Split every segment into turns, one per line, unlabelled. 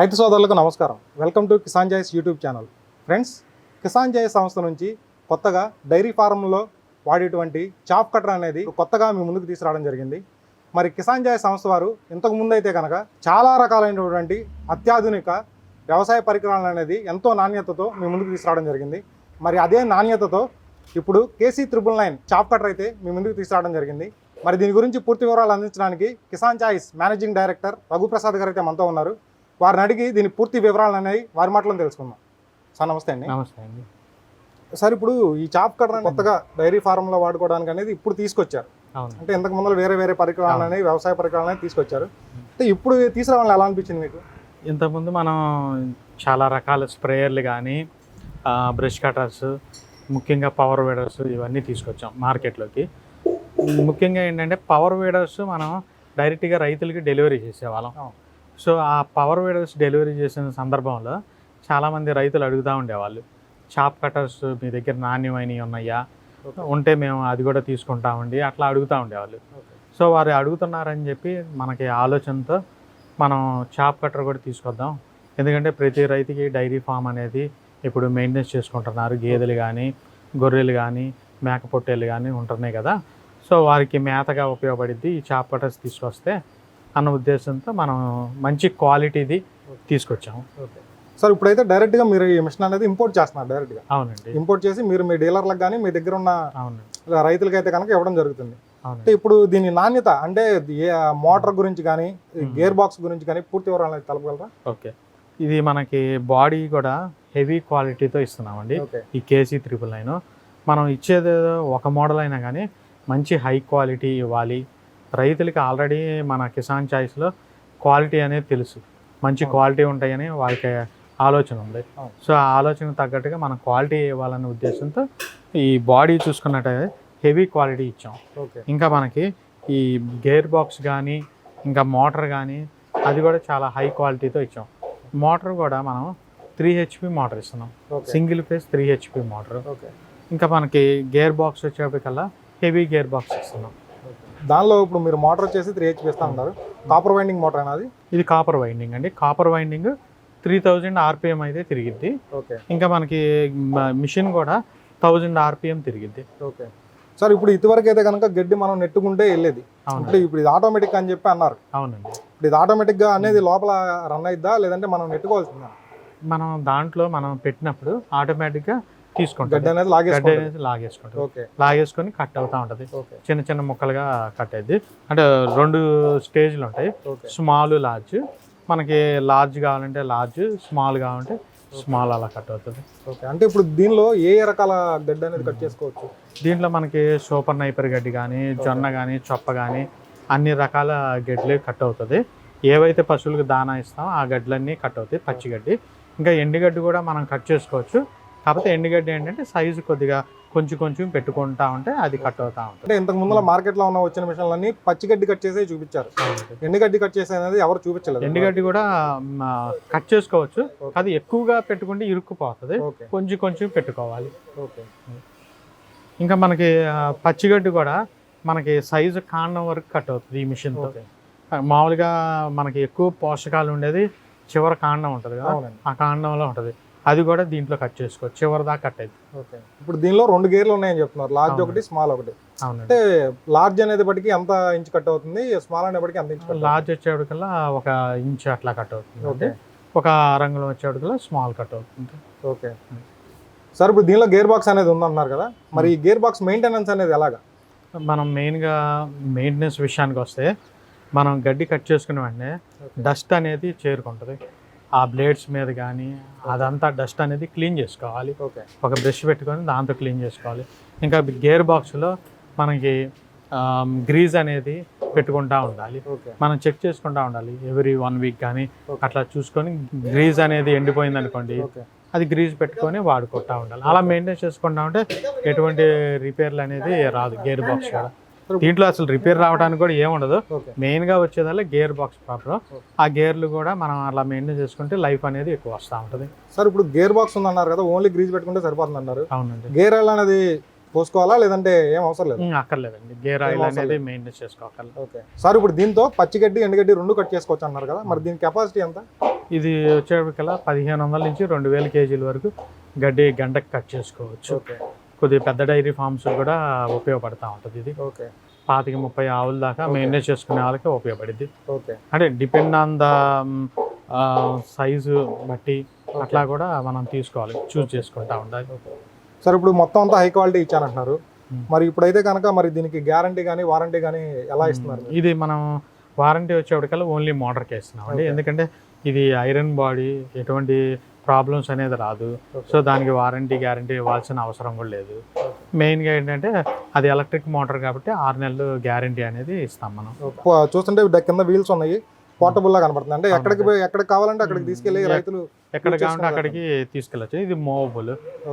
రైతు సోదరులకు నమస్కారం. Welcome to Kisan choice YouTube channel. Friends Kisan choice సంస్థ నుంచి కొత్తగా డైరీ ఫారంలో వాడేటువంటి చాప్ కట్టర్ అనేది కొత్తగా మీ ముందుకు తీసుకురావడం జరిగింది. మరి కిసాన్ జాయ్ సంస్థ వారు ఇంతకు ముందు అయితే కనుక చాలా రకాలైనటువంటి అత్యాధునిక వ్యవసాయ పరికరాలు అనేది ఎంతో నాణ్యతతో మీ ముందుకు తీసుకురావడం జరిగింది. మరి అదే నాణ్యతతో ఇప్పుడు KC triple nine chaff cutter అయితే మీ ముందుకు తీసుకురావడం జరిగింది. మరి దీని గురించి పూర్తి వివరాలు అందించడానికి Kisan choice managing director Raghuprasad garu అయితే మనతో ఉన్నారు. వారిని అడిగి దీని పూర్తి వివరాలు అనేవి వారి మాటలో తెలుసుకుందాం. సార్ నమస్తే అండి.
నమస్తే అండి.
సార్ ఇప్పుడు ఈ చాప్ కటర్ కొత్తగా డైరీ ఫారంలో వాడుకోవడానికి అనేది ఇప్పుడు తీసుకొచ్చారు. అంటే ఇంతకు ముందు వేరే వేరే పరికరాలు అనేవి వ్యవసాయ పరికరాలు అనేవి తీసుకొచ్చారు. అంటే ఇప్పుడు తీసుకురావాలని ఎలా అనిపించింది మీకు?
ఇంతకుముందు మనం చాలా రకాల స్ప్రేయర్లు కానీ బ్రష్ కటర్స్ ముఖ్యంగా పవర్ వీడర్స్ ఇవన్నీ తీసుకొచ్చాం మార్కెట్లోకి. ముఖ్యంగా ఏంటంటే పవర్ వీడర్స్ మనం డైరెక్ట్గా రైతులకి డెలివరీ చేసేవాళ్ళం. సో ఆ పవర్ వీడర్స్ డెలివరీ చేసిన సందర్భంలో చాలామంది రైతులు అడుగుతూ ఉండేవాళ్ళు చాప్ కటర్స్ మీ దగ్గర నాణ్యమైనవి ఉన్నాయా? ఉంటే మేము అది కూడా తీసుకుంటామండి అట్లా అడుగుతూ ఉండేవాళ్ళు. సో వారు అడుగుతున్నారని చెప్పి మనకి ఆలోచనతో మనం చాప్ కట్టర్ కూడా తీసుకొద్దాం. ఎందుకంటే ప్రతి రైతుకి డైరీ ఫామ్ అనేది ఇప్పుడు మెయింటెనెన్స్ చేసుకుంటున్నారు. గేదెలు కానీ గొర్రెలు కానీ మేక పొట్టేలు కానీ ఉంటున్నాయి కదా. సో వారికి మేతగా ఉపయోగపడిద్ది ఈ చాప్ కట్టర్స్ తీసుకొస్తే అన్న ఉద్దేశంతో మనం మంచి క్వాలిటీది తీసుకొచ్చాము.
సార్ ఇప్పుడైతే డైరెక్ట్గా మీరు ఈ మిషన్ అనేది ఇంపోర్ట్ చేస్తున్నారు డైరెక్ట్గా
అవునండి.
ఇంపోర్ట్ చేసి మీరు మీ డీలర్లకు కానీ మీ దగ్గర ఉన్న
అవునండి.
రైతులకి అయితే కనుక ఇవ్వడం జరుగుతుంది. అంటే ఇప్పుడు దీని నాణ్యత అంటే మోటార్ గురించి కానీ. గేర్ బాక్స్ గురించి కానీ పూర్తి వివరాలు తెలపగలరా?
ఓకే. ఇది మనకి బాడీ కూడా హెవీ క్వాలిటీతో ఇస్తున్నామండి. ఈ కేసీ త్రిపుల్ నైన్. మనం ఇచ్చేది ఒక మోడల్ అయినా కానీ మంచి హై క్వాలిటీ ఇవ్వాలి. రైతులకి ఆల్రెడీ మన కిసాన్ చాయిస్లో క్వాలిటీ అనేది తెలుసు. మంచి. క్వాలిటీ ఉంటాయని వాళ్ళకి ఆలోచన ఉంది. సో ఆ ఆలోచన తగ్గట్టుగా మనం క్వాలిటీ ఇవ్వాలనే ఉద్దేశంతో ఈ బాడీ చూసుకున్నట్టయితే హెవీ క్వాలిటీ ఇచ్చాం.
ఓకే.
ఇంకా మనకి ఈ గేర్ బాక్స్ కానీ ఇంకా మోటార్ కానీ అది కూడా చాలా హై క్వాలిటీతో ఇచ్చాం. మోటార్ కూడా మనం త్రీ హెచ్పి మోటార్ ఇస్తున్నాం. Single phase three HP motor.
Okay.
ఇంకా మనకి గేర్ బాక్స్ వచ్చేప్పటికల్లా హెవీ గేర్ బాక్స్ ఇస్తున్నాం.
దానిలో ఇప్పుడు మీరు మోటార్ వచ్చేసి త్రీ హెచ్ ఇస్తా ఉన్నారు. కాపర్ వైండింగ్ మోటార్ అనేది
ఇది కాపర్ వైండింగ్ అండి. Copper winding three thousand RPM అయితే తిరిగిద్ది.
ఓకే.
ఇంకా మనకి మిషన్ కూడా థౌజండ్ ఆర్పిఎం తిరిగిద్ది.
ఓకే. సార్ ఇప్పుడు ఇదివరకు అయితే కనుక గడ్డి మనం నెట్టుకుంటే వెళ్ళేది. అంటే ఇప్పుడు ఇది ఆటోమేటిక్ అని చెప్పి అన్నారు.
అవునండి.
ఇప్పుడు ఇది ఆటోమేటిక్గా అనేది లోపల రన్ అయిద్దా? లేదంటే మనం నెట్టుకోవాల్సిందా?
మనం దాంట్లో మనం పెట్టినప్పుడు ఆటోమేటిక్గా
గడ్డి
తీసుకుంటాం
అనేది
గడ్డి అనేది లాగేసుకుంటుంది.
ఓకే.
లాగేసుకొని కట్ అవుతూ ఉంటుంది. చిన్న చిన్న ముక్కలుగా కట్ అయింది అంటే రెండు స్టేజ్లు ఉంటాయి. Small large. మనకి లార్జ్ కావాలంటే లార్జ్ స్మాల్ కావాలంటే స్మాల్ అలా కట్ అవుతుంది.
ఓకే. అంటే ఇప్పుడు దీనిలో ఏ ఏ రకాల గడ్డి అనేది కట్ చేసుకోవచ్చు?
దీంట్లో మనకి సూపర్ నైపర్ గడ్డి కానీ జొన్న కానీ చొప్ప కానీ అన్ని రకాల గడ్డలు కట్ అవుతుంది. ఏవైతే పశువులకు దానా ఇస్తామో ఆ గడ్డలన్నీ కట్ అవుతాయి. పచ్చిగడ్డి ఇంకా ఎండుగడ్డి కూడా మనం కట్ చేసుకోవచ్చు. కాకపోతే ఎండుగడ్డి ఏంటంటే సైజు కొద్దిగా కొంచెం కొంచెం పెట్టుకుంటా ఉంటే అది కట్ అవుతా ఉంటుంది.
అంటే ఇంతకు ముందులో మార్కెట్లో ఉన్న వచ్చిన మిషన్లన్నీ పచ్చిగడ్డి కట్ చేసే చూపించారు. ఎండుగడ్డి కట్ చేసే అనేది ఎవరు చూపించలేదు.
ఎండుగడ్డి కూడా కట్ చేసుకోవచ్చు. అది ఎక్కువగా పెట్టుకుంటే ఇరుక్కుపోతుంది. కొంచెం కొంచెం పెట్టుకోవాలి.
ఓకే
ఇంకా మనకి పచ్చిగడ్డి కూడా మనకి సైజు కాండం వరకు కట్ అవుతుంది ఈ మిషన్తో. మామూలుగా మనకి ఎక్కువ పోషకాలు ఉండేది చివరి కాండం ఉంటుంది కదా? ఆ కాండంలో ఉంటుంది. అది కూడా దీంట్లో కట్ చేసుకోవచ్చు. చివరి దాకా కట్ అయింది
ఓకే. ఇప్పుడు దీనిలో రెండు గేర్లు ఉన్నాయని చెప్తున్నారు. లార్జ్. ఒకటి స్మాల్ ఒకటి. అంటే లార్జ్ అనేటప్పటికి ఎంత ఇంచ్ కట్ అవుతుంది? స్మాల్ అనేప్పటికి ఎంత ఇంచ్
లార్జ్ వచ్చేటికల్లా ఒక ఇంచ్ అట్లా కట్ అవుతుంది.
ఓకే.
ఒక రంగులో వచ్చేటికల్లా స్మాల్ కట్ అవుతుంది.
ఓకే. సార్ ఇప్పుడు దీనిలో గేర్ బాక్స్ అనేది ఉందన్నారు కదా? మరి ఈ గేర్ బాక్స్ మెయింటెనెన్స్ అనేది ఎలాగా?
మనం మెయిన్గా మెయింటెనెన్స్ విషయానికి వస్తే మనం గడ్డి కట్ చేసుకునే వెంటనే డస్ట్ అనేది చేరుకుంటుంది. ఆ బ్లేడ్స్ మీద కానీ అదంతా డస్ట్ అనేది క్లీన్ చేసుకోవాలి.
ఓకే.
ఒక బ్రష్ పెట్టుకొని దాంతో క్లీన్ చేసుకోవాలి. ఇంకా గేర్ బాక్స్లో మనకి గ్రీజ్ అనేది పెట్టుకుంటా ఉండాలి. మనం చెక్ చేసుకుంటా ఉండాలి. ఎవ్రీ వన్ వీక్ కానీ. అట్లా చూసుకొని గ్రీజ్ అనేది ఎండిపోయింది అనుకోండి అది గ్రీజ్ పెట్టుకొని వాడుకుంటా ఉండాలి. అలా మెయింటైన్ చేసుకుంటా ఉంటే ఎటువంటి రిపేర్లు అనేది రాదు గేర్ బాక్స్ కూడా. దీంట్లో అసలు రిపేర్ రావడానికి కూడా ఏముండదు
ఓకే.
మెయిన్గా వచ్చేదల్లా గేర్ బాక్స్ ప్రాబ్లం ఆ గేర్లు కూడా మనం అలా మెయింటైన్ చేసుకుంటే లైఫ్ అనేది ఎక్కువ వస్తూ ఉంటుంది.
సార్ ఇప్పుడు గేర్ బాక్స్ ఉందన్నారు కదా ఓన్లీ గ్రీజ్ పెట్టుకుంటే సరిపోతుంది అన్నారు
అవునండి.
గేర్ ఆయిల్ అనేది పోసుకోవాలా లేదంటే ఏం అవసరం లేదు?
అక్కర్లేదండి. గేర్ ఆయిల్ అనేది మెయింటైన్ చేసుకోగలం
ఓకే. సార్ ఇప్పుడు దీంతో పచ్చిగడ్డి ఎండుగడ్డి రెండు కట్ చేసుకోవచ్చు అన్నారు కదా మరి దీని కెపాసిటీ ఎంత?
ఇది వచ్చేటికల్లా పదిహేను వందల నుంచి రెండు వేల కేజీల వరకు గడ్డి గంటకు కట్ చేసుకోవచ్చు.
ఓకే.
కొద్దిగా పెద్ద డైరీ ఫార్మ్స్ కూడా ఉపయోగపడతా ఉంటుంది ఇది.
ఓకే.
పాతిక ముప్పై ఆవుల దాకా మెయింటైన్ చేసుకునే వాళ్ళకి ఉపయోగపడింది
ఓకే.
అంటే డిపెండ్ ఆన్ ద సైజు బట్టి అట్లా కూడా మనం తీసుకోవాలి చూస్ చేసుకుంటా ఉండాలి.
సార్ ఇప్పుడు మొత్తం అంతా హై క్వాలిటీ ఇచ్చానంటున్నారు. మరి ఇప్పుడైతే కనుక మరి దీనికి గ్యారంటీ కానీ వారంటీ కానీ ఎలా ఇస్తున్నారు
ఇది మనం వారంటీ వచ్చేప్పటికల్లా ఓన్లీ మోటార్కి ఇస్తున్నాం అండి. ఎందుకంటే ఇది ఐరన్ బాడీ ఎటువంటి ప్రాబ్లమ్స్ అనేది రాదు. సో దానికి వారంటీ గ్యారంటీ ఇవ్వాల్సిన అవసరం కూడా లేదు. మెయిన్గా ఏంటంటే అది ఎలక్ట్రిక్ మోటార్ కాబట్టి ఆరు నెలలు గ్యారంటీ అనేది ఇస్తాం మనం.
చూస్తుంటే కింద వీల్స్ ఉన్నాయి. పోర్టబుల్ లా కనబడుతుంది అంటే ఎక్కడికి. పోయి- ఎక్కడికి కావాలంటే అక్కడికి.
తీసుకెళ్ళి
రైతులు
ఎక్కడ కావాలంటే. అక్కడికి తీసుకెళ్ళచ్చు ఇది మూవబుల్.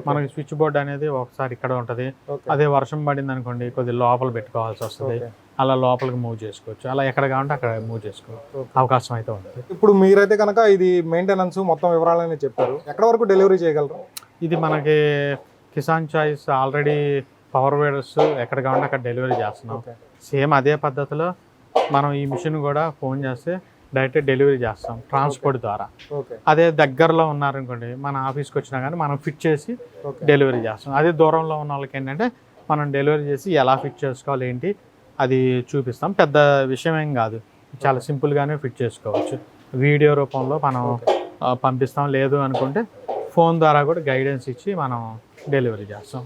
మనకి స్విచ్ బోర్డ్ అనేది ఒకసారి ఇక్కడ ఉంటుంది. అదే వర్షం పడింది అనుకోండి కొద్దిగా లోపల పెట్టుకోవాల్సి వస్తుంది. అలా లోపలికి మూవ్ చేసుకోవచ్చు అలా ఎక్కడ కావాలంటే అక్కడ మూవ్ చేసుకో
ఓకే.
అవకాశం అయితే ఉంటుంది
ఇప్పుడు మీరైతే కనుక ఇది మెయింటెనెన్స్ మొత్తం వివరాలని చెప్పారు ఎక్కడ వరకు డెలివరీ చేయగలరు
ఇది మనకి Kisan choice already power weeders ఎక్కడ కావాలంటే అక్కడ డెలివరీ చేస్తున్నాం. సేమ్ అదే పద్ధతిలో మనం ఈ మిషన్ కూడా ఫోన్ చేస్తే డైరెక్ట్ డెలివరీ చేస్తాం ట్రాన్స్పోర్ట్ ద్వారా.
ఓకే.
అదే దగ్గరలో ఉన్నారనుకోండి మన ఆఫీస్కి వచ్చినా కానీ మనం ఫిట్ చేసి డెలివరీ చేస్తాం. అదే దూరంలో ఉన్న వాళ్ళకి ఏంటంటే మనం డెలివరీ చేసి ఎలా ఫిట్ చేసుకోవాలి ఏంటి అది చూపిస్తాం. పెద్ద విషయం ఏం కాదు. చాలా సింపుల్గానే ఫిట్ చేసుకోవచ్చు. వీడియో రూపంలో మనం పంపిస్తాం. లేదు అనుకుంటే ఫోన్ ద్వారా కూడా గైడెన్స్ ఇచ్చి మనం డెలివరీ చేస్తాం.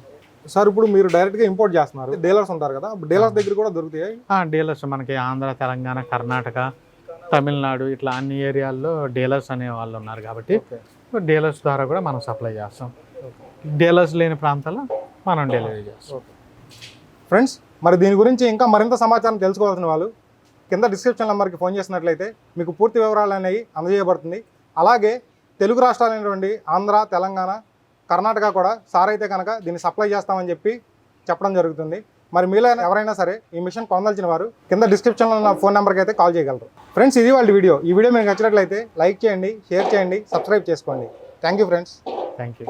సార్ ఇప్పుడు మీరు డైరెక్ట్గా ఇంపోర్ట్ చేస్తున్నారు. డీలర్స్ ఉంటారు కదా డీలర్స్ దగ్గర కూడా దొరుకుతాయి?
డీలర్స్ మనకి ఆంధ్ర తెలంగాణ కర్ణాటక తమిళనాడు ఇట్లా అన్ని ఏరియాల్లో డీలర్స్ అనే వాళ్ళు ఉన్నారు కాబట్టి. డీలర్స్ ద్వారా కూడా మనం సప్లై చేస్తాం. డీలర్స్ లేని ప్రాంతాల్లో మనం డెలివరీ చేస్తాం.
ఫ్రెండ్స్ మరి దీని గురించి ఇంకా మరింత సమాచారం తెలుసుకోవాల్సిన వాళ్ళు కింద డిస్క్రిప్షన్ నెంబర్కి ఫోన్ చేసినట్లయితే మీకు పూర్తి వివరాలు అనేవి అందజేయబడుతుంది. అలాగే తెలుగు రాష్ట్రాలైనటువంటి ఆంధ్ర తెలంగాణ కర్ణాటక కూడా సార్ అయితే కనుక దీన్ని సప్లై చేస్తామని చెప్పి చెప్పడం జరుగుతుంది. మరి మీలో ఎవరైనా సరే ఈ మిషన్ పొందాల్సిన వారు కింద డిస్క్రిప్షన్లో ఉన్న ఫోన్ నెంబర్కి అయితే కాల్ చేయగలరు. ఫ్రెండ్స్ ఇది వాళ్ళ వీడియో ఈ వీడియో మీకు నచ్చినట్లయితే లైక్ చేయండి షేర్ చేయండి సబ్స్క్రైబ్ చేసుకోండి. Thank you friends
thank you